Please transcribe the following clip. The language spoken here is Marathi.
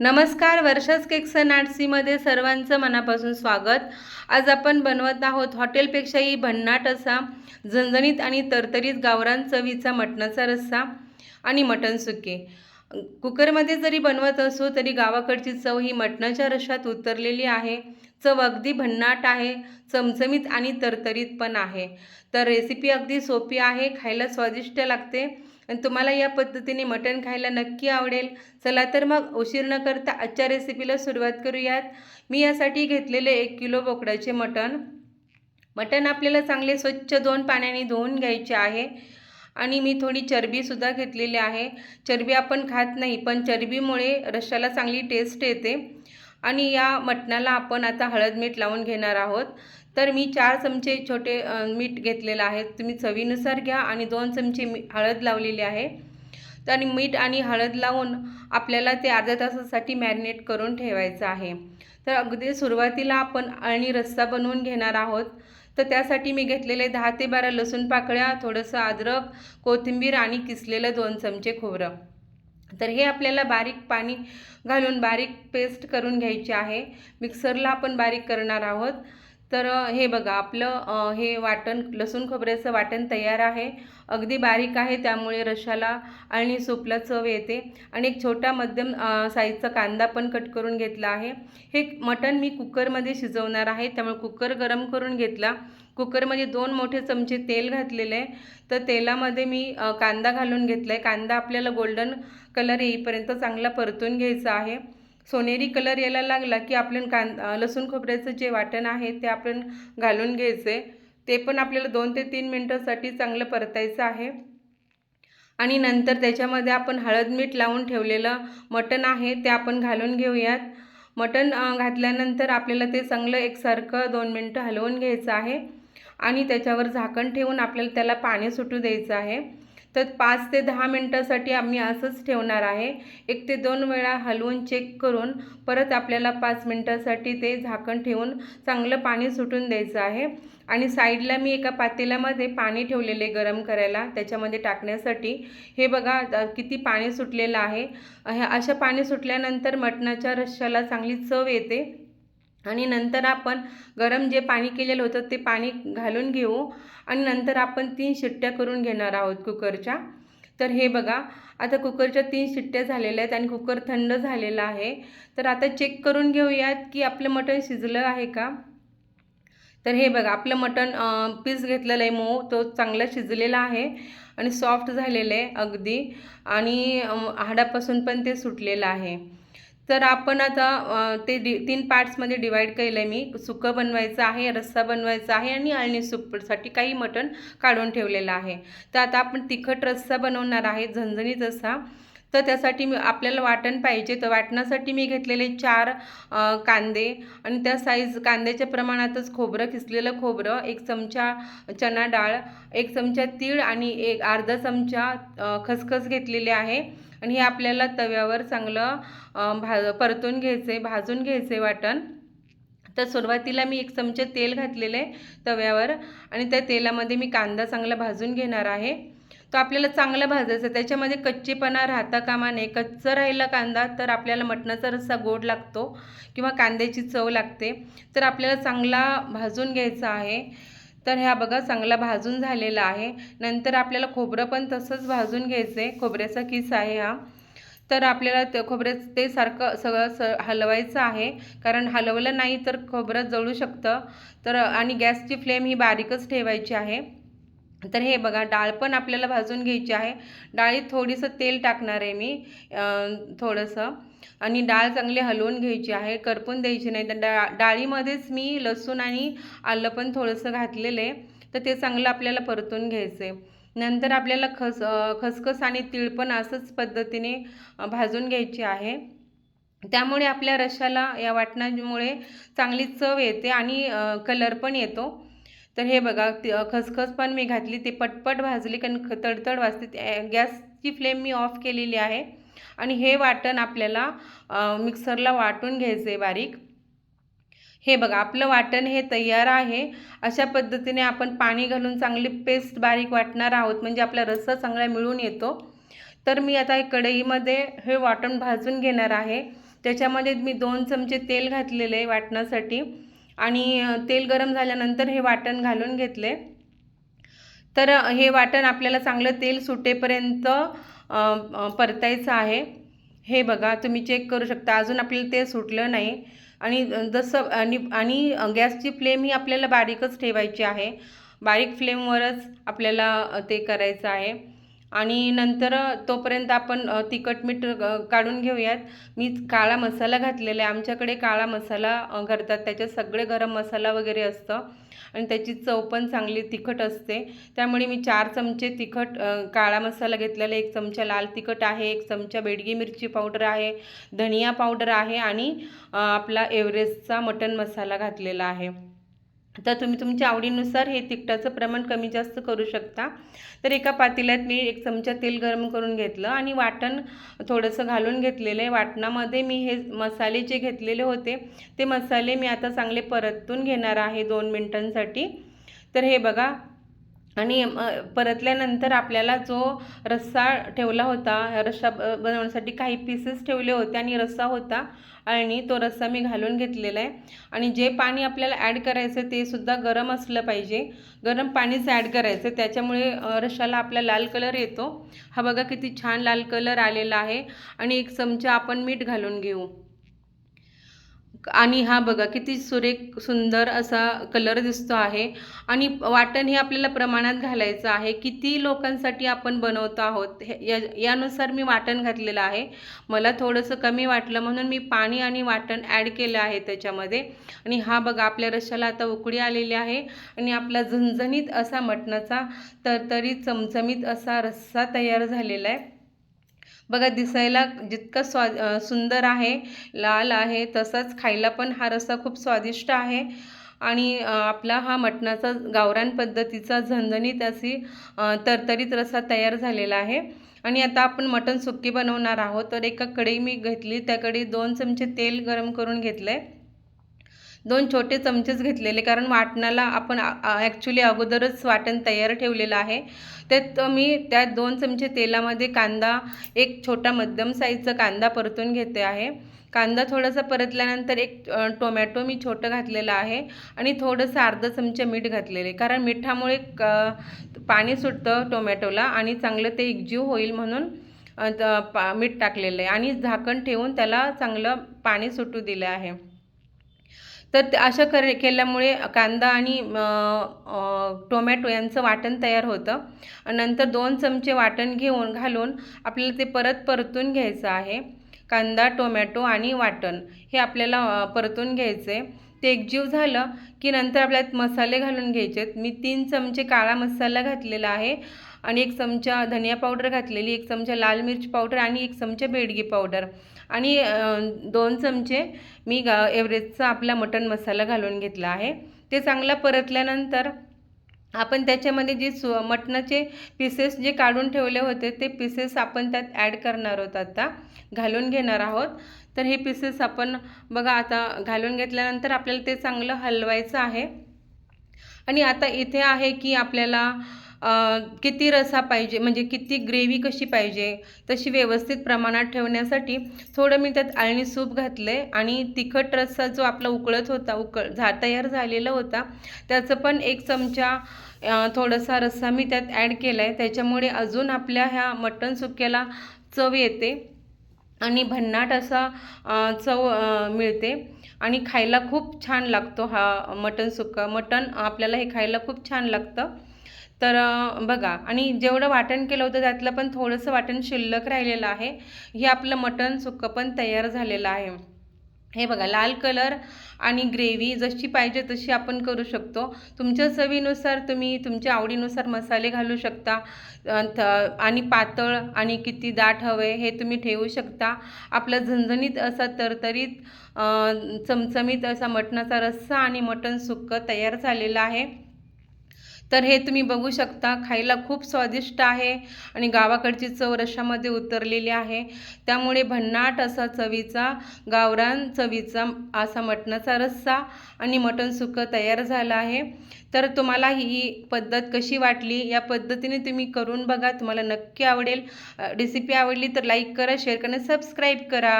नमस्कार वर्षाच केक्स अँड आर्टसीमध्ये सर्वांचं मनापासून स्वागत. आज आपण बनवत आहोत हॉटेलपेक्षाही भन्नाट असा झणझणीत आणि तरतरीत गावरान चवीचा मटणाचा रस्सा आणि मटण सुके. कुकरमध्ये जरी बनवत असो तरी गावाकडची चव ही मटणाच्या रशात उतरलेली आहे. चव अगदी भन्नाट आहे चमचमीत आणि तरतरीत पण आहे. तर रेसिपी अगदी सोपी आहे खायला स्वादिष्ट लागते. आणि तुम्हाला या पद्धतीने मटण खायला नक्की आवडेल. चला तर मग उशीर न करता आजच्या रेसिपीला सुरुवात करूयात. मी यासाठी घेतलेले एक किलो बोकडाचे मटण. मटण आपल्याला चांगले स्वच्छ दोन पाण्याने धुवून घ्यायचे आहे. आणि मी थोडी चरबीसुद्धा घेतलेली आहे. चरबी आपण खात नाही पण चरबीमुळे रश्श्याला चांगली टेस्ट येते. आणि या मटणाला आपण आता हळद मीठ लावून घेणार आहोत. तर मी चार चमचे छोटे मीठ घेतलेलं आहे. तुम्ही चवीनुसार घ्या आणि दोन चमचे मी हळद लावलेली आहे. तर आणि मीठ आणि हळद लावून आपल्याला ते अर्ध्या तासासाठी मॅरिनेट करून ठेवायचं आहे. तर अगदी सुरुवातीला आपण अळणी रस्सा बनवून घेणार आहोत. तर त्यासाठी मी घेतलेले दहा ते बारा लसूण पाकळ्या थोडंसं अद्रक कोथिंबीर आणि किसलेलं दोन चमचे खोबरं. तर हे आपल्याला बारीक पाणी घालून बारीक पेस्ट करून घ्यायची आहे. मिक्सरला आपण बारीक करणार आहोत. तर हे बघा आपलं हे वाटण लसूण खोबऱ्याचं वाटण तयार आहे. अगदी बारीक आहे त्यामुळे रशाला आणि सूपला चव येते. आणि एक छोटा मध्यम साईजचा कांदा पण कट करून घेतला आहे. हे मटण मी कुकरमध्ये शिजवणार आहे. त्यामुळे कुकर गरम करून घेतला. कुकरमध्ये दोन मोठे चमचे तेल घातलेले आहे. तर तेलामध्ये मी कांदा घालून घेतला आहे कांदा आपल्याला गोल्डन कलर येईपर्यंत चांगला परतून घ्यायचा आहे. सोनेरी कलर यायला लागला की आपण कां लसूण खोबऱ्याचं जे वाटण आहे ते आपण घालून घ्यायचं. ते पण आपल्याला दोन ते तीन मिनटासाठी चांगलं परतायचं आहे. आणि नंतर त्याच्यामध्ये आपण हळद मीठ लावून ठेवलेलं मटण आहे ते आपण घालून घेऊयात. मटण घातल्यानंतर आपल्याला ते चांगलं एकसारखं दोन मिनटं हलवून घ्यायचं आहे. आणि त्याच्यावर झाकण ठेवून आपल्याला त्याला पाणी सुटू द्यायचं आहे. तर पाच ते दहा मिनटासाठी आम्ही असंच ठेवणार आहे. एक ते दोन वेळा हलवून चेक करून परत आपल्याला पाच मिनटासाठी ते झाकण ठेवून चांगलं पाणी सुटून द्यायचं आहे. आणि साईडला मी एका पातेल्यामध्ये पाणी ठेवलेले गरम करायला त्याच्यामध्ये टाकण्यासाठी. हे बघा किती पाणी सुटलेलं आहे. अशा पाणी सुटल्यानंतर मटणाच्या रश्श्याला चांगली चव येते. आणि नंतर आपण गरम जे पाणी केलेलं होतं ते पाणी घालून घेऊ. आणि नंतर आपण तीन शिट्ट्या करून घेणार आहोत कुकरच्या. तर हे बघा आता कुकरच्या तीन शिट्ट्या झालेल्या आहेत आणि कुकर थंड झालेला आहे. तर आता चेक करून घेऊयात की आपलं मटण शिजलं आहे का? तर हे बघा आपलं मटण पीस घेतलेलं आहे मऊ. तो चांगला शिजलेला आहे आणि सॉफ्ट झालेलं आहे अगदी. आणि हाडापासून पण ते सुटलेलं आहे. तर आपण आता ते डि तीन पार्ट्समध्ये डिवाईड केलं आहे मी. सुकं बनवायचं आहे रस्सा बनवायचा आहे आणि अळणी सूपसाठी काही मटण काढून ठेवलेलं आहे. तर आता आपण तिखट रस्सा बनवणार आहे झणझणीत असा. तर त्यासाठी मी आपल्याला वाटण पाहिजे. तर वाटणासाठी मी घेतलेले चार कांदे आणि त्या साईज कांद्याच्या प्रमाणातच खोबरं किसलेलं खोबरं एक चमचा चणा डाळ एक चमचा तीळ आणि एक अर्धा चमचा खसखस घेतलेली आहे. आणि हे आपल्याला तव्यावर चांगलं भा परतून घ्यायचं आहे भाजून घ्यायचं आहे वाटण. तर सुरुवातीला मी एक चमचे तेल घातलेले तव्यावर आणि त्या तेलामध्ये मी कांदा चांगला भाजून घेणार आहे. तो आपल्याला चांगला भाजायचा. त्याच्यामध्ये कच्चेपणा राहता कामा नये. कच्चं राहिला कांदा तर आपल्याला मटणाचा रस्सा गोड लागतो किंवा कांद्याची चव लागते. तर आपल्याला चांगला भाजून घ्यायचा आहे. तर ह्या बघा चांगला भाजून झालेला आहे. नंतर आपल्याला खोबरं पण तसंच भाजून घ्यायचं आहे खोबऱ्याचा किस आहे हा. तर आपल्याला ते खोबऱ्याचं ते सारखं सगळं स हलवायचं आहे. कारण हलवलं नाही तर खोबरं जळू शकतं. तर आणि गॅसची फ्लेम ही बारीकच ठेवायची आहे. तर हे बघा डाळ पण आपल्याला भाजून घ्यायची आहे. डाळीत थोडंसं तेल टाकणार आहे मी थोडंसं. आणि डाळ चांगली हलवून घ्यायची आहे करपून द्यायची नाही. तर डा डाळीमध्येच मी लसूण आणि आलं पण थोडंसं घातलेलं आहे. तर ते चांगलं आपल्याला परतून घ्यायचं आहे. नंतर आपल्याला खस खसखस आणि तीळ पण असंच पद्धतीने भाजून घ्यायची आहे. त्यामुळे आपल्या रशाला या वाटणामुळे चांगली चव येते आणि कलर पण येतो. तर हे बघा खसखस पण मी घातली ते पटपट भाजली कारण ख- तडतड वाजते. गॅसची फ्लेम मी ऑफ केलेली आहे. आणि हे वाटण आपल्याला मिक्सरला वाटून घ्यायचं आहे बारीक. हे बघा आपलं वाटण हे तयार आहे. अशा पद्धतीने आपण पाणी घालून चांगली पेस्ट बारीक वाटणार आहोत म्हणजे आपला रस्सा चांगला मिळून येतो. तर मी आता कढईमध्ये हे वाटण भाजून घेणार आहे. त्याच्यामध्ये मी दोन चमचे तेल घातलेले आहे वाटण्यासाठी आणि तेल गरम झाल्यानंतर हे वाटण घालून घेतले. तर हे वाटण आपल्याला चांगलं तेल सुटेपर्यंत परतायचं आहे. हे बघा तुम्ही चेक करू शकता. अजून आपल्याला ते सुटलं नाही. आणि जसं आणि आणि गॅसची फ्लेम ही आपल्याला बारीकच ठेवायची आहे. बारीक फ्लेमवरच आपल्याला ते करायचं आहे. आणि नंतर तोपर्यंत आपण तिखट मीठ काढून घेऊयात. मी काळा मसाला घातलेला आहे. आमच्याकडे काळा मसाला करतात. त्याच्यात सगळे गरम मसाला वगैरे असतं. आणि त्याची चव पण चांगली तिखट असते. त्यामुळे मी चार चमचे तिखट काळा मसाला घेतलेला एक चमचा लाल तिखट आहे. एक चमचा बेडगी मिरची पावडर आहे. धनिया पावडर आहे. आणि आपला एव्हरेस्टचा मटन मसाला घातलेला आहे. तर तुम्ही तुमच्या आवडीनुसार हे तिखटाचं प्रमाण कमी जास्त करू शकता. तर एका पातेल्यात मी एक चमचा तेल गरम करून घेतलं आणि वाटण थोडंसं घालून घेतलेलं आहे. वाटणामध्ये मी हे मसाले जे घेतलेले होते ते मसाले मी आता चांगले परतून घेणार आहे दोन मिनटांसाठी. तर हे बघा आणि परतल्यानंतर आपल्याला जो रस्सा ठेवला होता रस्सा ब बनवण्यासाठी काही पीसेस ठेवले होते आणि रस्सा होता आणि तो रस्सा मी घालून घेतलेला आहे. आणि जे पाणी आपल्याला ॲड करायचं ते सुद्धा गरम असलं पाहिजे. गरम पाणीच ॲड करायचं. त्याच्यामुळे रश्शाला आपला लाल कलर येतो. हा बघा किती छान लाल कलर आलेला आहे. आणि एक चमचा आपण मीठ घालून घेऊ. आणि हा बघा किती सुरेख सुंदर असा कलर दिसतो आहे. आणि वाटण हे आपल्याला प्रमाणात घालायचं आहे. किती लोकांसाठी आपण बनवतो आहोत हे या यानुसार मी वाटण घातलेलं आहे. मला थोडंसं कमी वाटलं म्हणून मी पाणी आणि वाटण ॲड केलं आहे त्याच्यामध्ये. आणि हा बघा आपल्या रश्श्याला आता उकळी आलेली आहे. आणि आपला झणझणीत असा मटणाचा तरतरी चमचमीत असा रस्सा तयार झालेला आहे. बघा दिसायला जितका स्वा सुंदर आहे लाल आहे तसाच खायला पण हा रस्सा खूप स्वादिष्ट आहे. आणि आपला हा मटणाचा गावरान पद्धतीचा झणझणीत अशी तरतरीत रस्सा तयार झालेला आहे. आणि आता आपण मटण सुक्की बनवणार आहोत. तर एका कढई मी घेतली. त्याकडे दोन चमचे तेल गरम करून घेतलं आहे दोन छोटे चमचेच घेतलेले कारण वाटणाला आपण ॲक्च्युली अगोदरच वाटण तयार ठेवलेलं आहे. त्यात मी त्यात दोन चमचे तेलामध्ये कांदा एक छोटा मध्यम साईजचा कांदा परतून घेते आहे. कांदा थोडासा परतल्यानंतर एक टोमॅटो मी छोटं घातलेलं आहे आणि थोडंसं अर्धा चमचा मीठ घातलेले कारण मिठामुळे क पाणी सुटतं टोमॅटोला आणि चांगलं ते एकजीव होईल म्हणून पा मीठ टाकलेलं आहे. आणि झाकण ठेवून त्याला चांगलं पाणी सुटू दिलं आहे. तर ते अशा कर केल्यामुळे कांदा आणि टोमॅटो यांचं वाटण तयार होतं. आणि नंतर दोन चमचे वाटण घेऊन घालून आपल्याला ते परत परतून घ्यायचं आहे. कांदा टोमॅटो आणि वाटण हे आपल्याला परतून घ्यायचं. आहे ते एकजीव झालं की नंतर आपल्यात मसाले घालून घ्यायचे. आहेत मी तीन चमचे काळा मसाला घातलेला आहे आणि एक चमचा धनिया पावडर घातलेली एक चमचा लाल मिरची पावडर आणि एक चमचा बेडगी पावडर. आणि दोन चमचे मी गा एव्हरेजचा आपला मटण मसाला घालून घेतला आहे. ते चांगला परतल्यानंतर आपण त्याच्यामध्ये जे सु मटणाचे पीसेस जे काढून ठेवले होते ते पीसेस आपण त्यात ॲड करणार आहोत आता. घालून घेणार आहोत. तर हे पीसेस आपण बघा आता घालून घेतल्यानंतर आपल्याला ते चांगलं हलवायचं आहे. आणि आता इथे आहे की आपल्याला किती रसा पाहिजे म्हणजे किती ग्रेव्ही कशी पाहिजे तशी व्यवस्थित प्रमाणात ठेवण्यासाठी थोडं मी त्यात आळणी सूप घातलं आहे आणि तिखट रस्सा जो आपला उकळत होता उकळ झा तयार झालेला होता त्याचं पण एक चमचा थोडासा रस्सा मी त्यात ॲड केला आहे त्याच्यामुळे अजून आपल्या ह्या मटण सुक्याला चव येते आणि भन्नाट असा चव मिळते आणि खायला खूप छान लागतो हा मटण सुक्का. मटण आपल्याला हे खायला खूप छान लागतं. तर बघा आणि जेवढं वाटण केलं होतं त्यातलं पण थोडंसं वाटण शिल्लक राहिलेलं आहे. हे आपलं मटण सुक्कं पण तयार झालेलं आहे. हे बघा लाल कलर आणि ग्रेव्ही जशी पाहिजे तशी आपण करू शकतो. तुमच्या चवीनुसार तुम्ही तुमच्या आवडीनुसार मसाले घालू शकता. थ- आणि पातळ आणि किती दाट हवे हे तुम्ही ठेवू शकता. आपला झणझणीत असा तरतरीत चमचमीत असा मटणाचा रस्सा आणि मटण सुकं तयार झालेलं आहे. तर हे तुम्ही बघू शकता खायला खूप स्वादिष्ट आहे आणि गावाकडची चव रशामध्ये उतरलेली आहे. त्यामुळे भन्नाट असा चवीचा गावरान चवीचा असा मटणाचा रस्सा आणि मटण सुकं तयार झालं आहे. तर तुम्हाला ही पद्धत कशी वाटली या पद्धतीने तुम्ही करून बघा. तुम्हाला नक्की आवडेल. रेसिपी आवडली तर लाईक करा शेअर करा सबस्क्राईब करा.